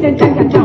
间战战。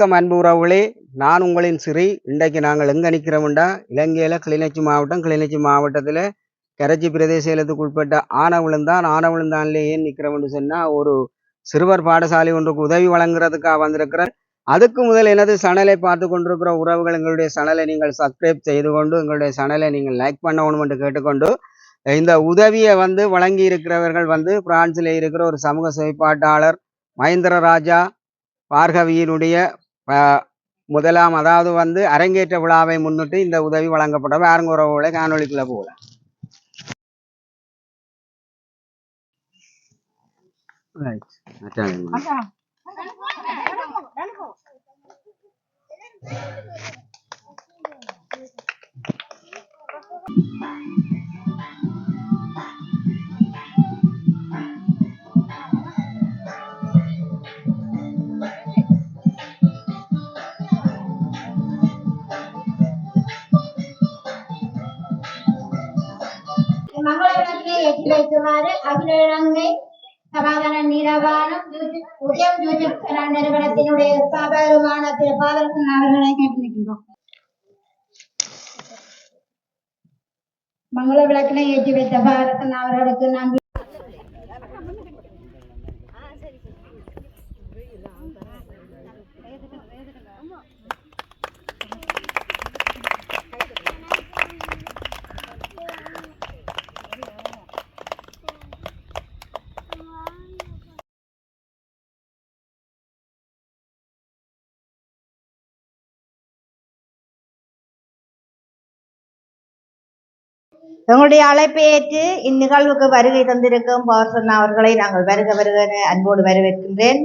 வணக்கம் அன்பு உறவுகளே. நான் உங்களின் சிறை. இன்றைக்கு நாங்கள் எங்கே நிற்கிறோம்டா இலங்கையில் கிளிநொச்சி மாவட்டம். கிளிநொச்சி மாவட்டத்தில் கரைச்சி பிரதேச சேலத்துக்கு உட்பட்ட ஆனவிழுந்தான் ஆனவிழுந்தான்லே ஏன் நிற்கிறோம்னு சொன்னால் ஒரு சிறுவர் பாடசாலை ஒன்றுக்கு உதவி வழங்குறதுக்காக வந்திருக்கிறேன் அதுக்கு முதல் எனது சணலை பார்த்து கொண்டிருக்கிற உறவுகள் எங்களுடைய சணலை நீங்கள் சப்ஸ்கிரைப் செய்து கொண்டு எங்களுடைய சணலை நீங்கள் லைக் பண்ணணும் என்று கேட்டுக்கொண்டு இந்த உதவியை வந்து வழங்கி இருக்கிறவர்கள் வந்து பிரான்சில் இருக்கிற ஒரு சமூக செயற்பாட்டாளர் மகேந்திர ராஜா பார்கவியினுடைய முதலாம் அதாவது வந்து அரங்கேற்ற விழாவை முன்னிட்டு இந்த உதவி வழங்கப்பட்டவை ஆரங்குறவுகளை காணொலிக்குள்ள போகல Thank you. మంగళవరంలో ఎదురైతున్నారు அகிலங்கை சமாதான நிலவான உதயம் யூடியூப் சேனல் நிறுவனத்தினுடைய ஏற்றி வைத்த பாரதன் அவர்களுக்கு நன்றி. எங்களுடைய அழைப்பை ஏற்று இந்நிகழ்வுக்கு வருகை தந்திருக்கும் பவர்சன் அவர்களை நாங்கள் வருக வருக அன்போடு வரவேற்கின்றேன்.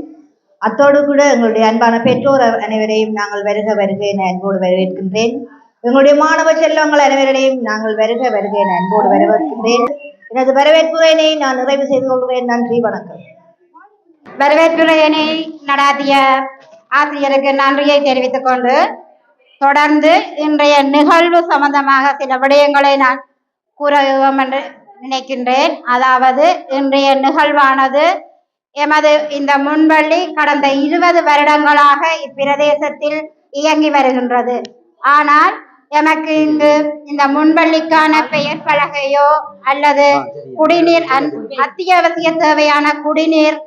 அத்தோடு கூட எங்களுடைய அன்பான பெற்றோர் அனைவரையும் நாங்கள் வருக வருக என அன்போடு வரவேற்கின்றேன். எங்களுடைய மாணவ செல்வங்கள் அனைவரையும் நாங்கள் வருக வருக என அன்போடு வரவேற்கின்றேன். எனது வரவேற்புரையினை நான் நிறைவு செய்து கொள்கிறேன். நன்றி வணக்கம். வரவேற்புரையினை நடாத்திய ஆசிரியருக்கு நன்றியை தெரிவித்துக் கொண்டு தொடர்ந்து இன்றைய நிகழ்வு சம்பந்தமாக சில விடயங்களை நான் கூறுவோம் என்று நினைக்கின்றேன். அதாவது இன்றைய நிகழ்வானது எமது இந்த முன்பள்ளி கடந்த இருபது வருடங்களாக இப்பிரதேசத்தில் இயங்கி வருகின்றது. ஆனால் எமக்கு இங்கு இந்த முன்பள்ளிக்கான பெயர் பலகையோ அல்லது குடிநீர் அத்தியாவசிய தேவையான குடிநீர்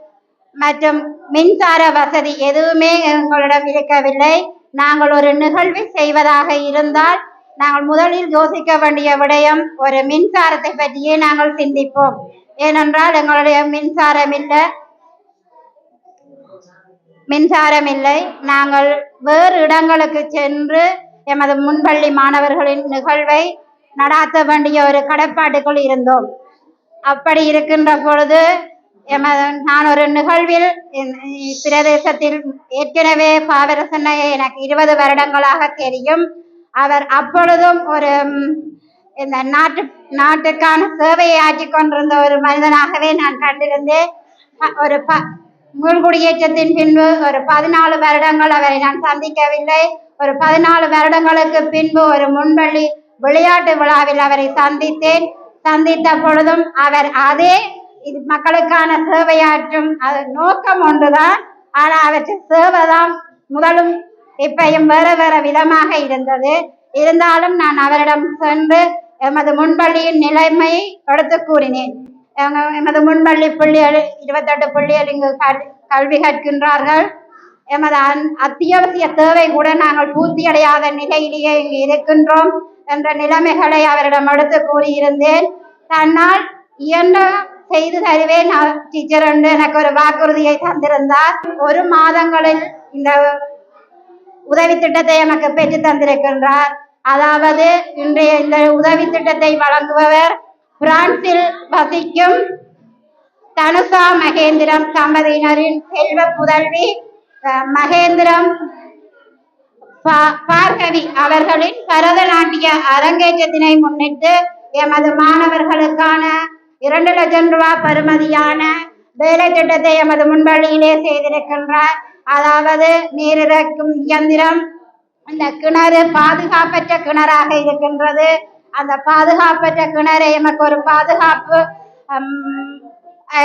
மற்றும் மின்சார வசதி எதுவுமே எங்களிடம் இருக்கவில்லை. நாங்கள் ஒரு நிகழ்வை செய்வதாக இருந்தால் நாங்கள் முதலில் யோசிக்க வேண்டிய விடயம் ஒரு மின்சாரத்தை பற்றியே நாங்கள் சிந்திப்போம். ஏனென்றால் எங்களுடைய மின்சாரம் இல்லை மின்சாரம் இல்லை நாங்கள் வேறு இடங்களுக்கு சென்று எமது முன்பள்ளி மாணவர்களின் நிகழ்வை நடாத்த வேண்டிய ஒரு கடப்பாட்டுக்குள் இருந்தோம். அப்படி இருக்கின்ற பொழுது எமது நான் ஒரு நிகழ்வில் பிரதேசத்தில் ஏற்கனவே பாவரசனையை எனக்கு இருபது வருடங்களாக தெரியும். அவர் அப்பொழுதும் ஒரு இந்த நாட்டு நாட்டுக்கான சேவையை ஆற்றி கொண்டிருந்த ஒரு மனிதனாகவே நான் கண்டிருந்தேன். ஒரு ப மீள்குடியேற்றத்தின் பின்பு ஒரு பதினாலு வருடங்கள் அவரை நான் சந்திக்கவில்லை. ஒரு பதினாலு வருடங்களுக்கு பின்பு ஒரு முன்பள்ளி விளையாட்டு விழாவில் அவரை சந்தித்தேன். சந்தித்த பொழுதும் அவர் அதே இது மக்களுக்கான சேவையாற்றும் அது நோக்கம் ஒன்றுதான். ஆனால் அவற்றின் சேவைதான் முதலும் இப்பையும் வேற வேற விதமாக இருந்தது. இருந்தாலும் நான் அவரிடம் சென்று எமது முன்பள்ளியின் நிலைமையை எடுத்து கூறினேன். எமது முன்பள்ளி புள்ளிகள் இருபத்தெட்டு புள்ளிகள் இங்கு கல்- கல்வி கற்கின்றார்கள். எமது அத்தியாவசிய தேவை கூட நாங்கள் பூர்த்தி அடையாத நிலையிலேயே இங்கு இருக்கின்றோம் என்ற நிலைமைகளை அவரிடம் எடுத்து கூறியிருந்தேன். தன்னால் இயன்ற செய்து தருவேன் டீச்சர் என்று எனக்கு ஒரு வாக்குறுதியை தந்திருந்தார். ஒரு மாதங்களில் இந்த உதவி திட்டத்தை எமக்கு பெற்று தந்திருக்கின்றார். அதாவது இன்றைய இந்த உதவி திட்டத்தை வழங்குபவர் பிரான்சில் வசிக்கும் தனுஷா மகேந்திரம் தம்பதியினரின் செல்வ புதல்வி மகேந்திரம் பா- பார்கவி அவர்களின் பரதநாட்டிய அரங்கேற்றத்தினை முன்னிட்டு எமது மாணவர்களுக்கான இரண்டு லட்சம் ரூபாய் பெறுமதியான வேலை திட்டத்தை எமது முன்வழியிலே செய்திருக்கின்றார். அதாவது நீரிறக்கும் இயந்திரம். அந்த கிணறு பாதுகாப்பற்ற கிணறாக இருக்கின்றது. அந்த பாதுகாப்பற்ற கிணறை எமக்கு ஒரு பாதுகாப்பு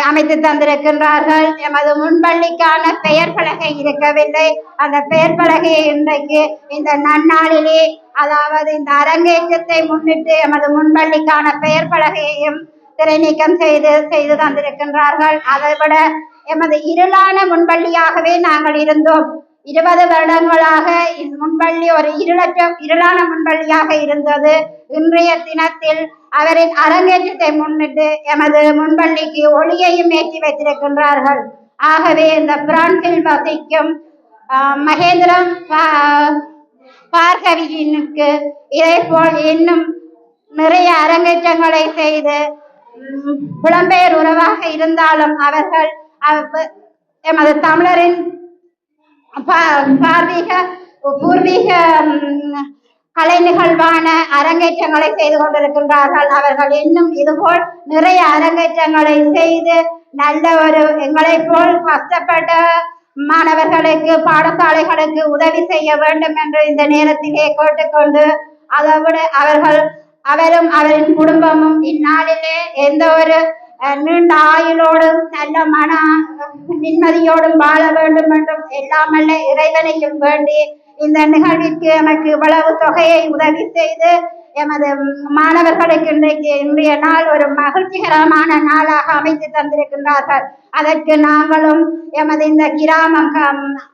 அமைத்து தந்திருக்கின்றார்கள். எமது முன்பள்ளிக்கான பெயர் பலகை இருக்கவில்லை. அந்த பெயர் பலகையை இன்றைக்கு இந்த நன்னாளிலே அதாவது இந்த அரங்கேற்றத்தை முன்னிட்டு எமது முன்பள்ளிக்கான பெயர் பலகையையும் திரைநீக்கம் செய்து செய்து தந்திருக்கின்றார்கள். அதை விட எமது இருளான முன்பள்ளியாகவே நாங்கள் இருந்தோம். இருபது வருடங்களாக முன்பள்ளி ஒரு இருளற்ற இருளான முன்பள்ளியாக இருந்தது. இன்றைய தினத்தில் அவரின் அரங்கேற்றத்தை முன்னிட்டு எமது முன்பள்ளிக்கு ஒளியையும் ஏற்றி வைத்திருக்கின்றார்கள். ஆகவே இந்த பிரான்சில் வசிக்கும் மகேந்திரம் பா- பார்கவியினுக்கு இதே போல் இன்னும் நிறைய அரங்கேற்றங்களை செய்து புலம்பெயர் உறவாக இருந்தாலும் அவர்கள் எமது தமிழரின் பார்வீக பூர்வீக கலை நிகழ்வான அரங்கேற்றங்களை செய்து கொண்டிருக்கின்றார்கள். அவர்கள் இன்னும் இதுபோல் நிறைய அரங்கேற்றங்களை செய்து நல்ல ஒரு எங்களை போல் கஷ்டப்பட்ட மாணவர்களுக்கு பாடசாலைகளுக்கு உதவி செய்ய வேண்டும் என்று இந்த நேரத்திலே கேட்டுக்கொண்டு அதோடு அவர்கள் அவரும் அவரின் குடும்பமும் இந்நாளிலே எந்த ஒரு நீண்ட ஆயுளோடும் நல்ல மன நிம்மதியோடும் வாழ வேண்டும் என்றும் எல்லாமல்ல இறைவனையும் வேண்டி இந்த நிகழ்விற்கு எமக்கு இவ்வளவு தொகையை உதவி செய்து எமது மாணவர்களுக்கு இன்றைக்கு இன்றைய நாள் ஒரு மகிழ்ச்சிகரமான நாளாக அமைத்து தந்திருக்கின்றார்கள். அதற்கு நாங்களும் எமது இந்த கிராமம்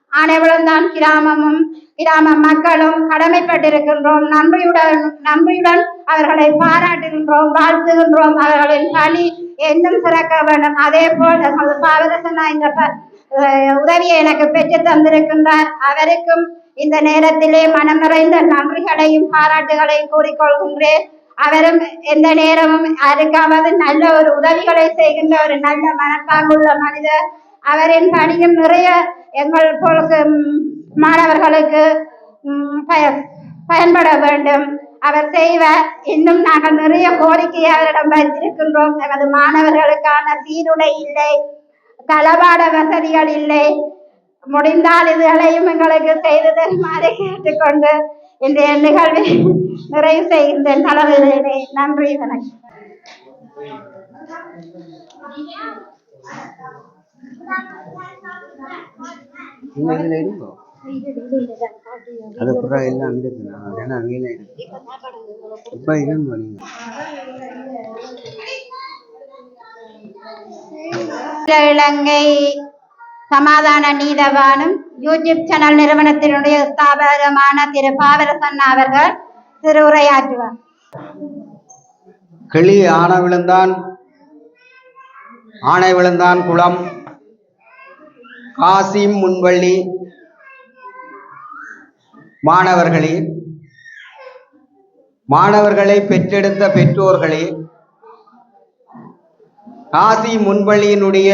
கம்- ஆனைவளம்தான் கிராமமும் கிராம மக்களும் கடமைப்பட்டிருக்கின்றோம். நன்றியுடன் நன்றியுடன் அவர்களை பாராட்டுகின்றோம் வாழ்த்துகின்றோம். அவர்களின் பணி என்னும் சிறக்க வேண்டும். அதே போல் எமது பாவரசனா இந்த ப- உதவியை எனக்கு பெற்று தந்திருக்கின்றார். அவருக்கும் இந்த நேரத்திலே மனம் நிறைந்த நன்றிகளையும் பாராட்டுகளையும் கூறிக்கொள்கின்றேன். அவரும் எந்த நேரமும் யாருக்காவது நல்ல ஒரு உதவிகளை செய்கின்ற ஒரு நல்ல மனப்பாங்குள்ள மனிதர். அவரின் பணியும் நிறைய எங்கள் பொழுது மாணவர்களுக்கு பய- பயன்பட வேண்டும். அவர் செய்வார் இன்னும் நாங்கள் நிறைய கோரிக்கை அவரிடம் வைத்திருக்கின்றோம். எமது மாணவர்களுக்கான சீருடை இல்லை தளவாட வசதிகள் இல்லை. முடிந்தால் இதுகளையும் எங்களுக்கு செய்து தருமாறு கேட்டுக்கொண்டு இந்த நிகழ்வை நிறைவு செய்கின்றேன். தலைவர்களே நன்றி வணக்கம். நீங்க இதுல இருங்கோ அது புறா எல்லாம் இருக்கு. நான் வேணா அங்கேயில இருக்கு. இப்ப நீங்க இலங்கை சமாதான நீதவானும் யூடியூப் சேனல் நிறுவனத்தினுடைய ஸ்தாபகமான திரு பாவரசன் அவர்கள் திரு உரையாற்றுவார் கிளி ஆன விழுந்தான் ஆனை விழுந்தான் குளம். காசிம் முன்வள்ளி மாணவர்களே மாணவர்களை பெற்றெடுத்த பெற்றோர்களே காசி முன்வள்ளியினுடைய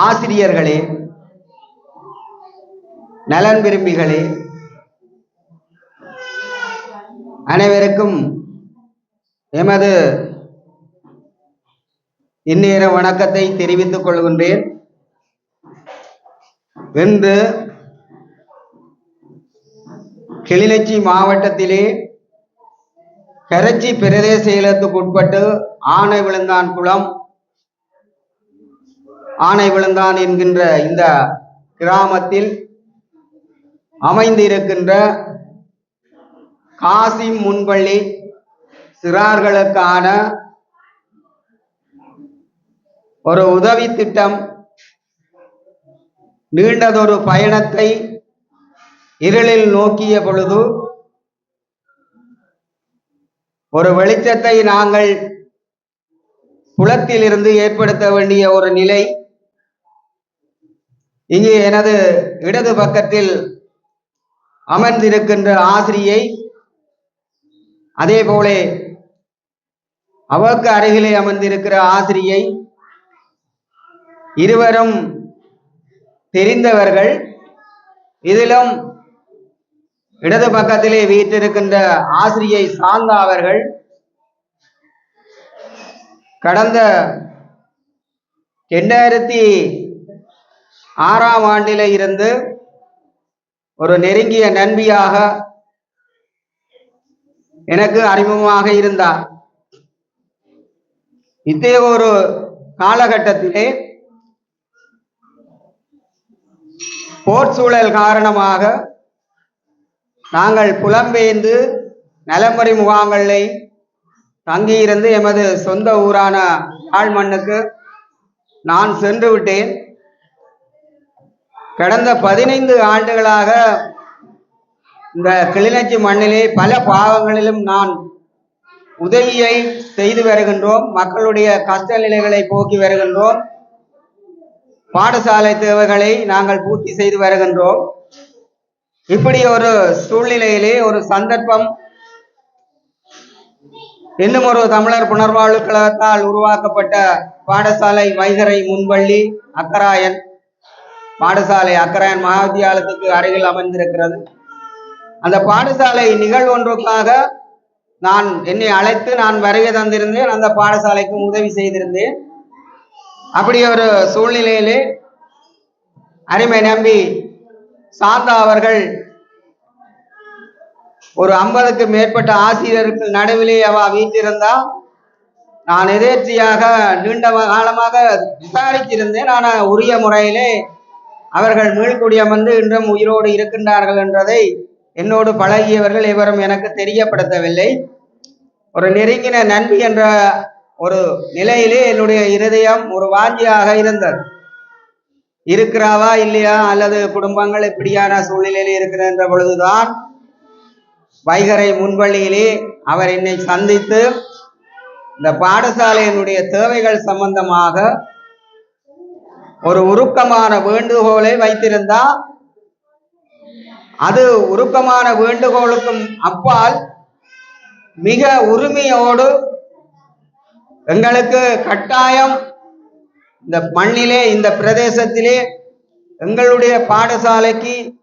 ஆசிரியர்களே நலன் விரும்பிகளே அனைவருக்கும் எமது இந்நேர வணக்கத்தை தெரிவித்துக் கொள்கின்றேன். இன்று கிளிநொச்சி மாவட்டத்திலே கரச்சி பிரதேச செயலத்துக்கு உட்பட்டு ஆனை விழுந்தான் குளம். ஆனை விழுந்தான் என்கின்ற இந்த கிராமத்தில் அமைந்திருக்கின்ற காசிம் முன்பள்ளி சிறார்களுக்கான ஒரு உதவி திட்டம். நீண்டதொரு பயணத்தை இருளில் நோக்கிய பொழுது ஒரு வெளிச்சத்தை நாங்கள் குளத்திலிருந்து ஏற்படுத்த வேண்டிய ஒரு நிலை. இங்கே எனது இடது பக்கத்தில் அமர்ந்திருக்கின்ற ஆசிரியை அதே போலே அவருக்கு அருகிலே அமர்ந்திருக்கிற ஆசிரியை இருவரும் தெரிந்தவர்கள். இதிலும் இடது பக்கத்திலே வீற்றிருக்கின்ற ஆசிரியை சாந்தா அவர்கள் கடந்த இரண்டாயிரத்தி ஆறாம் ஆண்டில இருந்து ஒரு நெருங்கிய நண்பியாக எனக்கு அறிமுகமாக இருந்தார். இத்தகைய ஒரு காலகட்டத்திலே போர் சூழல் காரணமாக நாங்கள் புலம்பெயர்ந்து நலமுறை முகாம்களை தங்கியிருந்து எமது சொந்த ஊரான யாழ் மண்ணுக்கு நான் சென்று விட்டேன். கடந்த பதினைந்து ஆண்டுகளாக இந்த கிளிநொச்சி மண்ணிலே பல பாவங்களிலும் நான் உதவியை செய்து வருகின்றோம். மக்களுடைய கஷ்ட நிலைகளை போக்கி வருகின்றோம். பாடசாலை தேவைகளை நாங்கள் பூர்த்தி செய்து வருகின்றோம். இப்படி ஒரு சூழ்நிலையிலே ஒரு சந்தர்ப்பம் இன்னும் ஒரு தமிழர் புனர்வாழ்வு கழகத்தால் உருவாக்கப்பட்ட பாடசாலை வைகரை முன்பள்ளி அக்கராயன். பாடசாலை அக்கராயன் மகாவித்தியாலயத்துக்கு அருகில் அமைந்திருக்கிறது. அந்த பாடசாலை நிகழ்வொன்றுக்காக நான் என்னை அழைத்து நான் வருகை தந்திருந்தேன். அந்த பாடசாலைக்கும் உதவி செய்திருந்தேன். அப்படி ஒரு சூழ்நிலையிலே அருமை நம்பி சாந்தா அவர்கள் ஒரு ஐம்பதுக்கு மேற்பட்ட ஆசிரியர்கள் நடுவிலே அவ வீட்டிருந்தா நான் எதேர்ச்சியாக நீண்ட காலமாக விசாரித்திருந்தேன். ஆனால் உரிய முறையிலே அவர்கள் மீள்குடியமர்ந்து இன்றும் உயிரோடு இருக்கின்றார்கள் என்றதை என்னோடு பழகியவர்கள் இவரும் எனக்கு தெரியப்படுத்தவில்லை. ஒரு நெருங்கின நண்பி என்ற ஒரு நிலையிலே என்னுடைய இருதயம் ஒரு வாஞ்சியாக இருந்தது. இருக்கிறாவா இல்லையா? அல்லது குடும்பங்கள் இப்படியான சூழ்நிலையில் இருக்கின்ற பொழுதுதான் வைகரை முன்வழியிலே அவர் என்னை சந்தித்து இந்த பாடசாலையினுடைய தேவைகள் சம்பந்தமாக ஒரு உருக்கமான வேண்டுகோளை வைத்திருந்தா அது உருக்கமான வேண்டுகோளுக்கும் அப்பால் மிக உரிமையோடு எங்களுக்கு கட்டாயம் இந்த மண்ணிலே இந்த பிரதேசத்திலே எங்களுடைய பாடசாலைக்கு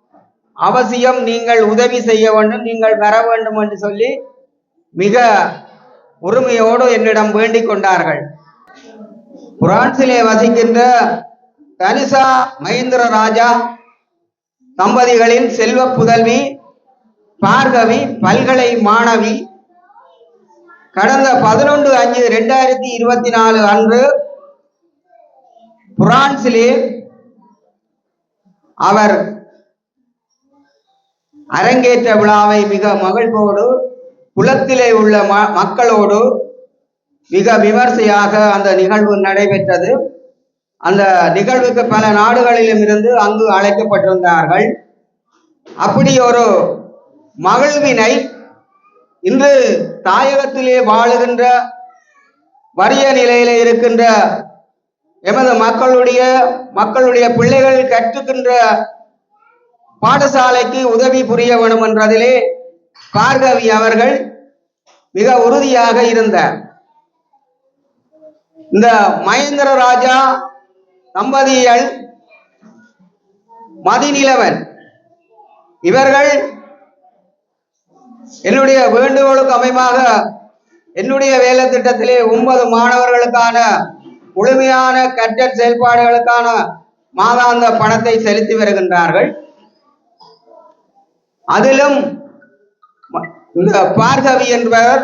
அவசியம் நீங்கள் உதவி செய்ய வேண்டும் நீங்கள் வர வேண்டும் என்று சொல்லி மிக உரிமையோடு என்னிடம் வேண்டிக் கொண்டார்கள். பிரான்சிலே வசிக்கின்ற தனிசா மகேந்திர ராஜா தம்பதிகளின் செல்வ புதல்வி பார்கவி பல்கலை மாணவி கடந்த பதினொன்று அஞ்சு ரெண்டாயிரத்தி இருபத்தி நாலு அன்று பிரான்சிலே அவர் அரங்கேற்ற விழாவை மிக மகிழ்வோடு குளத்திலே உள்ள ம- மக்களோடு மிக விமர்சையாக அந்த நிகழ்வு நடைபெற்றது. அந்த நிகழ்வுக்கு பல நாடுகளிலும் இருந்து அங்கு அழைக்கப்பட்டிருந்தார்கள். அப்படி ஒரு மகிழ்வினை இன்று தாயகத்திலே வாழுகின்ற வறிய நிலையில இருக்கின்ற எமது மக்களுடைய மக்களுடைய பிள்ளைகள் கற்றுக்கின்ற பாடசாலைக்கு உதவி புரிய வேண்டும் என்றதிலே பார்கவி அவர்கள் மிக உறுதியாக இருந்தார். இந்த மகேந்திர ராஜா தம்பதியல் மதிநிலவன் இவர்கள் என்னுடைய வேண்டுகோளுக்கு அமைமாக என்னுடைய வேலை திட்டத்திலே ஒன்பது மாணவர்களுக்கான முழுமையான கற்றல் செயல்பாடுகளுக்கான மாதாந்த பணத்தை செலுத்தி வருகின்றார்கள். அதிலும் இந்த பார்கவி என்பவர்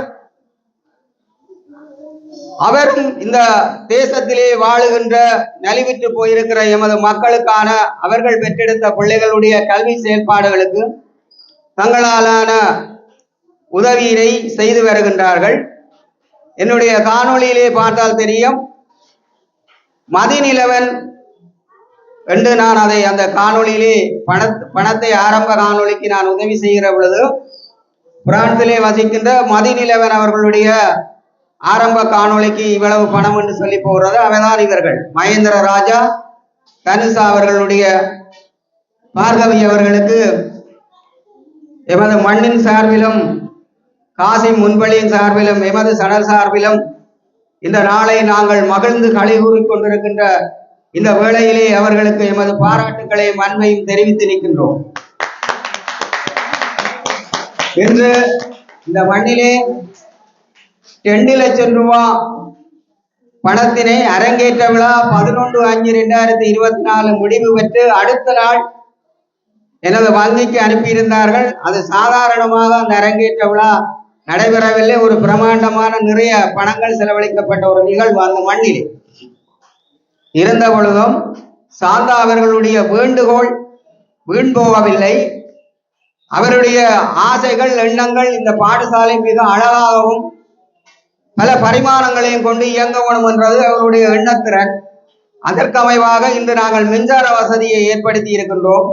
அவரும் இந்த தேசத்திலே வாழுகின்ற நலிவிட்டு போயிருக்கிற எமது மக்களுக்கான அவர்கள் பெற்றெடுத்த பிள்ளைகளுடைய கல்வி செயல்பாடுகளுக்கு தங்களாலான உதவியினை செய்து வருகின்றார்கள். என்னுடைய காணொளியிலே பார்த்தால் தெரியும். மதிநிலவன் என்று நான் அதை அந்த காணொளியிலே பண பணத்தை ஆரம்ப காணொளிக்கு நான் உதவி செய்கிற பொழுது பிரான்சிலே வசிக்கின்ற மதிநிலவன் அவர்களுடைய ஆரம்ப காணொளிக்கு இவ்வளவு பணம் என்று சொல்லி போகிறது. அவதான் இவர்கள் மகேந்திர ராஜா தனுஷா அவர்களுடைய பார்கவி அவர்களுக்கு எமது மண்ணின் சார்பிலும் காசி முன்பலியின் சார்பிலும் எமது சடல் சார்பிலும் இந்த நாளை நாங்கள் மகிழ்ந்து கலைகூறி கொண்டிருக்கின்ற இந்த வேளையிலே அவர்களுக்கு எமது பாராட்டுக்களையும் அன்பையும் தெரிவித்து நிற்கின்றோம். இன்று இந்த மண்ணிலே ரெண்டு லட்சம் ரூபாய் பணத்தினை அரங்கேற்ற விழா பதினொன்று அஞ்சு ரெண்டாயிரத்தி இருபத்தி நாலு முடிவு பெற்று அடுத்த நாள் எனது வங்கிக்கு அனுப்பியிருந்தார்கள். அது சாதாரணமாக அந்த அரங்கேற்ற விழா நடைபெறவில்லை. ஒரு பிரமாண்டமான நிறைய பணங்கள் செலவழிக்கப்பட்ட ஒரு நிகழ்வு அந்த மண்ணில். இருந்த பொழுதும் சாந்தா அவர்களுடைய வேண்டுகோள் வீண் போகவில்லை அவருடைய ஆசைகள் எண்ணங்கள் இந்த பாடசாலை மிக அழகாகவும் பல பரிமாணங்களையும் கொண்டு இயங்க வேணும் என்றது அவருடைய எண்ணத்திறன். அதற்கமைவாக இன்று நாங்கள் மின்சார வசதியை ஏற்படுத்தி இருக்கின்றோம்.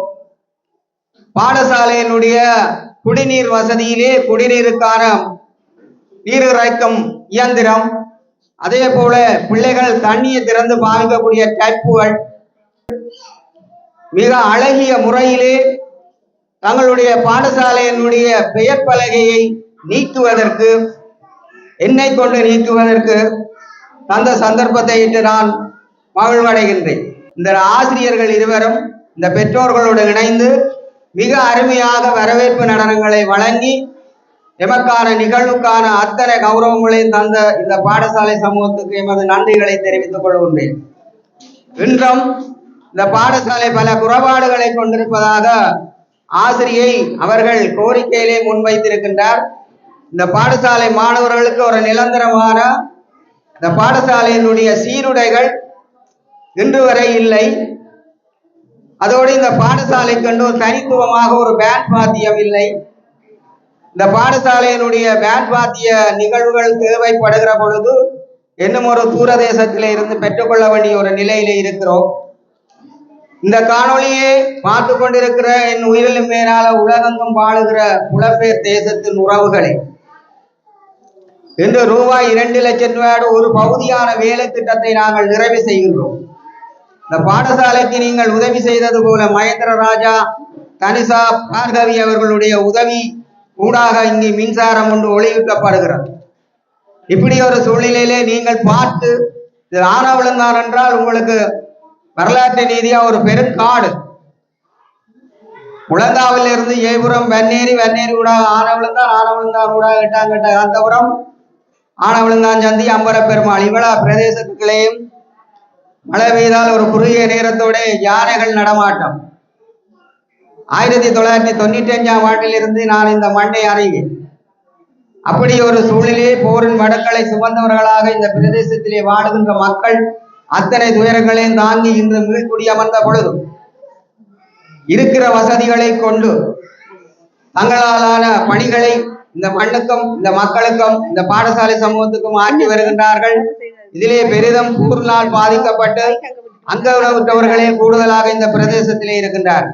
பாடசாலையினுடைய குடிநீர் வசதியிலே குடிநீருக்கான நீர் இறைக்கும் இயந்திரம் அதே போல பிள்ளைகள் தண்ணியை திறந்து பாவிக்கக்கூடிய டேப்புகள் மிக அழகிய முறையிலே தங்களுடைய பாடசாலையினுடைய பெயர் பலகையை நீக்குவதற்கு என்னை கொண்டு நீக்குவதற்கு அந்த சந்தர்ப்பத்தை இட்டு நான் மகிழ்வடைகின்றேன். இந்த ஆசிரியர்கள் இருவரும் இந்த பெற்றோர்களோடு இணைந்து மிக அருமையாக வரவேற்பு நடனங்களை வழங்கி எமக்கான நிகழ்வுக்கான அத்தனை கௌரவங்களையும் தந்த இந்த பாடசாலை சமூகத்துக்கு எமது நன்றிகளை தெரிவித்துக் கொள்கின்றேன். இன்றும் இந்த பாடசாலை பல குறைபாடுகளை கொண்டிருப்பதாக ஆசிரியை அவர்கள் கோரிக்கையிலே முன்வைத்திருக்கின்றார். இந்த பாடசாலை மாணவர்களுக்கு ஒரு நிரந்தரமான இந்த பாடசாலையினுடைய சீருடைகள் இன்று வரை இல்லை. அதோடு இந்த பாடசாலைக்கு கண்டு ஒரு தனித்துவமாக ஒரு பேண்ட் வாத்தியம் இல்லை. இந்த பாடசாலையினுடைய பேண்ட் வாத்திய நிகழ்வுகள் தேவைப்படுகிற பொழுது இன்னும் ஒரு தூரதேசத்தில இருந்து பெற்றுக்கொள்ள வேண்டிய ஒரு நிலையில இருக்கிறோம். இந்த காணொளியை பார்த்து கொண்டிருக்கிற என் உயிரிலும் மேலால உலகெங்கும் வாழுகிற புலப்பெயர் தேசத்தின் உறவுகளை. இன்று ரூபாய் இரண்டு லட்சம் ரூபாயோடு ஒரு பகுதியான வேலை திட்டத்தை நாங்கள் நிறைவு செய்கின்றோம். இந்த பாடசாலைக்கு நீங்கள் உதவி செய்தது போல மகேந்திர ராஜா தனிஷா பார்கவி அவர்களுடைய உதவி ஊடாக இங்கு மின்சாரம் கொண்டு ஒளியூட்டப்படுகிறது. இப்படி ஒரு சூழ்நிலையிலே நீங்கள் பார்த்து இது ஆனவிழுந்தான் என்றால் உங்களுக்கு வரலாற்று ரீதியா ஒரு பெருங்காடு. உலங்காவில் இருந்து ஏபுரம் வெண்ணேரி வெண்ணேரி ஊடாக ஆனவிழுந்தான் ஆனவிழுந்தான் ஊடாக எட்டாங்கட்ட காந்தபுரம் ஆனவிழுந்தான் சந்தி அம்பர பெருமாள் இவ்வளா பிரதேசத்துக்குள்ளேயும் மழை பெய்தால் ஒரு குறுகிய நேரத்தோட யானைகள் நடமாட்டம். ஆயிரத்தி தொள்ளாயிரத்தி தொண்ணூற்றி அஞ்சாம் ஆண்டிலிருந்து நான் இந்த மண்ணை அறிவேன் அப்படி ஒரு சூழ்நிலையை போரின் வடக்களை சுமந்தவர்களாக இந்த பிரதேசத்திலே வாழுகின்ற மக்கள் அத்தனை துயரங்களையும் தாங்கி இன்று மீள்குடியமர்ந்த பொழுதும் இருக்கிற வசதிகளை கொண்டு தங்களாலான பணிகளை இந்த மண்ணுக்கும் இந்த மக்களுக்கும் இந்த பாடசாலை சமூகத்துக்கும் ஆற்றி வருகின்றார்கள். இதிலே பெரிதும் கூர்நாள் பாதிக்கப்பட்டு அங்கவர்களே கூடுதலாக இந்த பிரதேசத்திலே இருக்கின்றார்.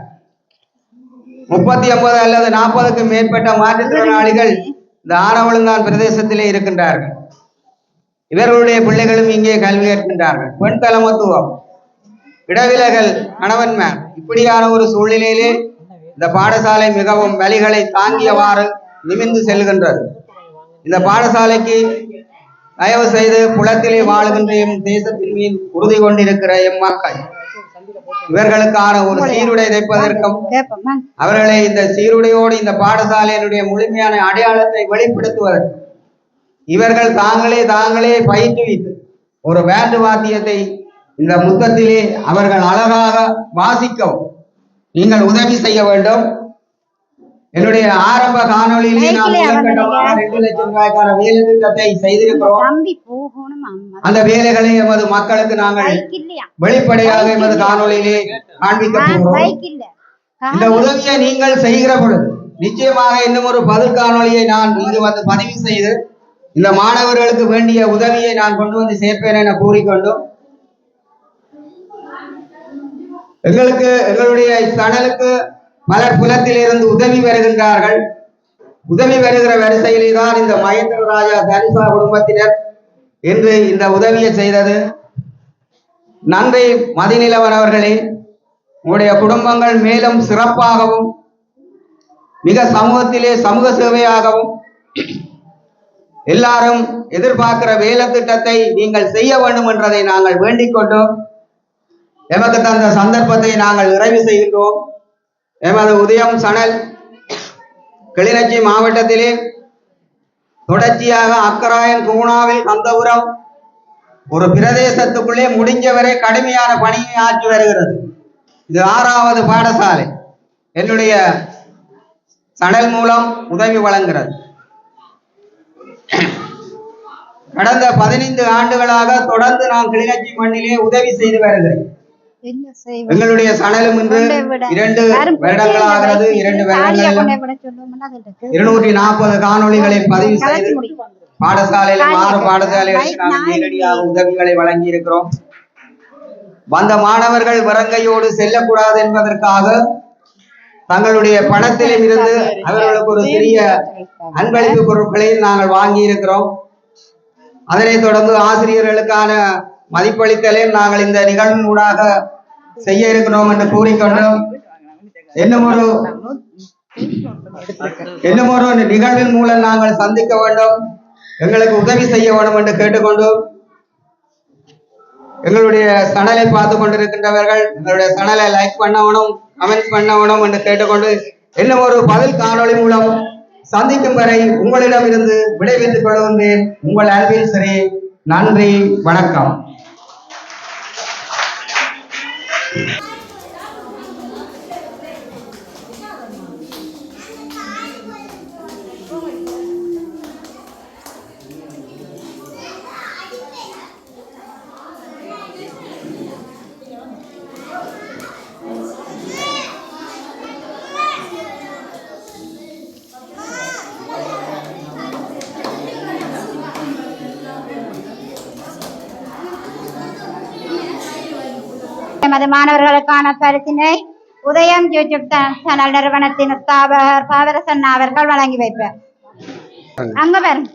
முப்பத்தி ஒன்பது அல்லது நாற்பதுக்கும் மேற்பட்ட மாற்றுத்திறனாளிகள் இந்த ஆனவழுந்தான் பிரதேசத்திலே இருக்கின்றார்கள். இவர்களுடைய பிள்ளைகளும் இங்கே கல்வி கற்கின்றார்கள். பெண் தலைமத்துவம். இடவிலகல் கணவன்மேன் இப்படியான ஒரு சூழ்நிலையிலே இந்த பாடசாலை மிகவும் வலிகளை தாங்கியவாறு நிமிர்ந்து செல்கின்றது இந்த பாடசாலைக்கு தயவு செய்து புலத்திலே வாழுகின்ற எம் தேசத்தின் மீது உறுதி கொண்டிருக்கிற எம் மக்கள் இவர்களுக்கான ஒரு சீருடை கேட்போமா அவர்களை இந்த சீருடையோடு இந்த பாடசாலையினுடைய முழுமையான அடையாளத்தை வெளிப்படுத்துவதற்கு இவர்கள் தாங்களே தாங்களே பயிற்றுவித்து ஒரு பேண்டு வாத்தியத்தை இந்த முத்தத்திலே அவர்கள் அழகாக வாசிக்கவும் நீங்கள் உதவி செய்ய வேண்டும். என்னுடைய ஆரம்ப முதற்கட்டமாக ரெண்டு லட்சம் ரூபாய்க்கான வேலை திட்டத்தை செய்திருக்கிறோம். அந்த வேலைகளை எமது மக்களுக்கு நாங்கள் வெளிப்படையாக எமது காணொளியிலே காண்பிக்க போகிறோம். இந்த உதவியை நீங்கள் செய்கிற பொழுது நிச்சயமாக இன்னும் ஒரு பதில் காணொளியை நான் இங்கு வந்து பதிவு செய்து இந்த மாணவர்களுக்கு வேண்டிய உதவியை நான் கொண்டு வந்து சேர்ப்பேன் என கூறிக்கொண்டு எங்களுக்கு எங்களுடைய சனலுக்கு பலர் புலத்திலிருந்து உதவி வருகின்றார்கள். உதவி வருகிற வரிசையிலே தான் இந்த மகேந்திர ராஜா தரிசா குடும்பத்தினர் என்று இந்த உதவியை செய்தது. நன்றி மதிநிலவன் அவர்களே. உங்களுடைய குடும்பங்கள் மேலும் சிறப்பாகவும் மிக சமூகத்திலே சமூக சேவையாகவும் எல்லாரும் எதிர்பார்க்கிற வேலை திட்டத்தை நீங்கள் செய்ய வேண்டும் என்றதை நாங்கள் வேண்டிக் கொண்டோம். எமக்கு தந்த சந்தர்ப்பத்தை நாங்கள் நிறைவு செய்கின்றோம். எமது உதயம் சணல். கிளிநொச்சி மாவட்டத்திலே தொடர்ச்சியாக அக்கராயன் கூணாவில் கந்தபுரம் ஒரு பிரதேசத்துக்குள்ளே முடிஞ்சவரை கடுமையான பணியை ஆற்றி வருகிறது. இது ஆறாவது பாடசாலை. என்னுடைய சணல் மூலம் உதவி வழங்குகிறது. கடந்த பதினைந்து ஆண்டுகளாக தொடர்ந்து நான் கிளிநொச்சி மண்ணிலே உதவி செய்து வருகிறேன். எங்களுடைய இன்று விட. இரண்டு யாரும் வருடங்கள் ஆகிறது இரண்டு வருடங்களிலும். இருநூற்றி நாற்பது காணொளிகளை பதிவு செய்து. பாடசாலையில காலியா மாறு இருக்கு. பாடசாலைகளுக்கு நாங்கள் நேரடியாக உதவிகளை வழங்கி இருக்கிறோம் வந்த மாணவர்கள் வரங்கையோடு செல்லக்கூடாது என்பதற்காக தங்களுடைய பணத்திலும் இருந்து அவர்களுக்கு ஒரு சிறிய அன்பளிப்பு பொருட்களை நாங்கள் வாங்கி இருக்கிறோம் அதனைத் தொடர்ந்து ஆசிரியர்களுக்கான மதிப்பளித்தலையும் நாங்கள் இந்த நிகழ்வு ஊடாக செய்ய இருக்கிறோம் என்று கூறிக்கொண்டோம் இன்னும் ஒரு இன்னும் ஒரு நிகழ்வின் மூலம் நாங்கள் சந்திக்க வேண்டும். எங்களுக்கு உதவி செய்ய வேண்டும் என்று கேட்டுக்கொண்டோம் எங்களுடைய சனலை பார்த்து கொண்டிருக்கின்றவர்கள் எங்களுடைய சனலை லைக் பண்ணவனும் கமெண்ட் பண்ணவனும் என்று கேட்டுக்கொண்டு இன்னும் ஒரு பதில் காணொளி மூலம் சந்திக்கும் வரை உங்களிடமிருந்து விடைபெற்றுக் கொள்கின்றேன். உங்கள் அன்பில் சரி நன்றி வணக்கம். Yeah. எமது மாணவர்களுக்கான பரிசினை உதயம் யூடியூப் சேனல் நிறுவனத்தின் ஸ்தாபகர் பாதரசன் அவர்கள் வழங்கி வைப்பார். அங்க பாருங்க.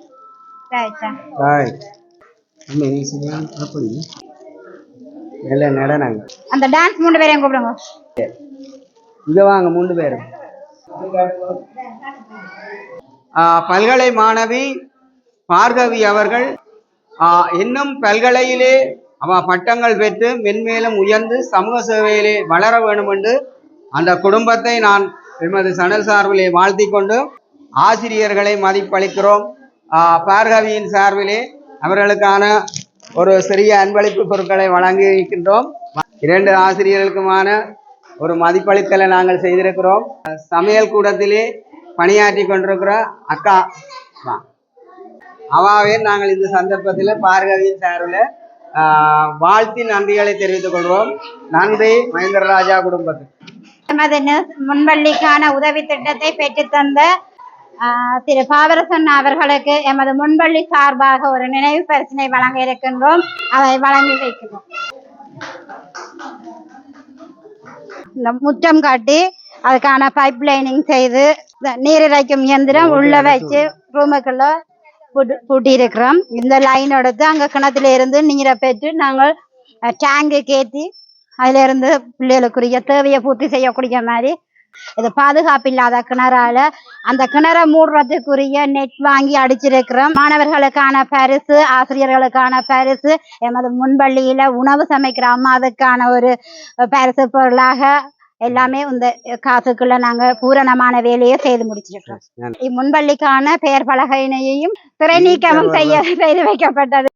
அந்த டான்ஸ் மூணு பேரையும் கூப்பிடுங்க. இங்க வாங்க மூணு பேரும். பல்கலை மாணவி பார்கவி அவர்கள் இன்னும் பல்கலையிலே அவ பட்டங்கள் பெற்று மென்மேலும் உயர்ந்து சமூக சேவையிலே வளர வேண்டும் என்று அந்த குடும்பத்தை நான் எமது சனல் சார்பிலே வாழ்த்தி கொண்டு ஆசிரியர்களை மதிப்பளிக்கிறோம். பார்கவியின் சார்பிலே அவர்களுக்கான ஒரு சிறிய அன்பளிப்பு பொருட்களை வழங்கி இருக்கின்றோம் இரண்டு ஆசிரியர்களுக்குமான ஒரு மதிப்பளித்தலை நாங்கள் செய்திருக்கிறோம். சமையல் கூடத்திலே பணியாற்றி கொண்டிருக்கிற அக்கா. அவாவே நாங்கள் இந்த சந்தர்ப்பத்தில் பார்கவியின் சார்பில் வாழ்த்தி நன்றிகளை தெரிவித்துக் கொள்வோம். நன்றி மகேந்திரராஜா குடும்பத்துக்கு. எமது நெ- முன்பள்ளிக்கான உதவி திட்டத்தை பெற்றுத்தந்த ஆஹ், திரு பாவரசன் அவர்களுக்கு எமது முன்பள்ளி சார்பாக ஒரு நினைவு பரிசினை வழங்க இருக்கின்றோம். அதை வழங்கி வைக்கிறோம். இந்த முற்றம் காட்டி அதுக்கான பைப் லைனிங் செய்து நீர் இறைக்கும் இயந்திரம் உள்ள வச்சு ரூமுக்குள்ள பூட்டியிருக்கிறோம். இந்த லைன் எடுத்து அங்க கிணத்துல இருந்து நீரை பெற்று நாங்கள் டேங்கு கேத்தி அதுல இருந்து பிள்ளைகளுக்குரிய தேவையை பூர்த்தி செய்யக்கூடிய மாதிரி இது பாதுகாப்பு இல்லாத கிணறால அந்த கிணறை மூடுறதுக்குரிய நெட் வாங்கி அடிச்சிருக்கிறோம். மாணவர்களுக்கான பரிசு ஆசிரியர்களுக்கான பரிசு எமது முன்பள்ளியில உணவு சமைக்கிற அம்மாவுக்கான ஒரு பரிசு பொருளாக எல்லாமே இந்த காசுக்குள்ள நாங்க பூரணமான வேலையை செய்து முடிச்சிருக்கிறோம் இம்முன்பள்ளிக்கான பெயர் பலகையினையும் திரை நீக்கமும் செய்ய செய்து வைக்கப்பட்டது.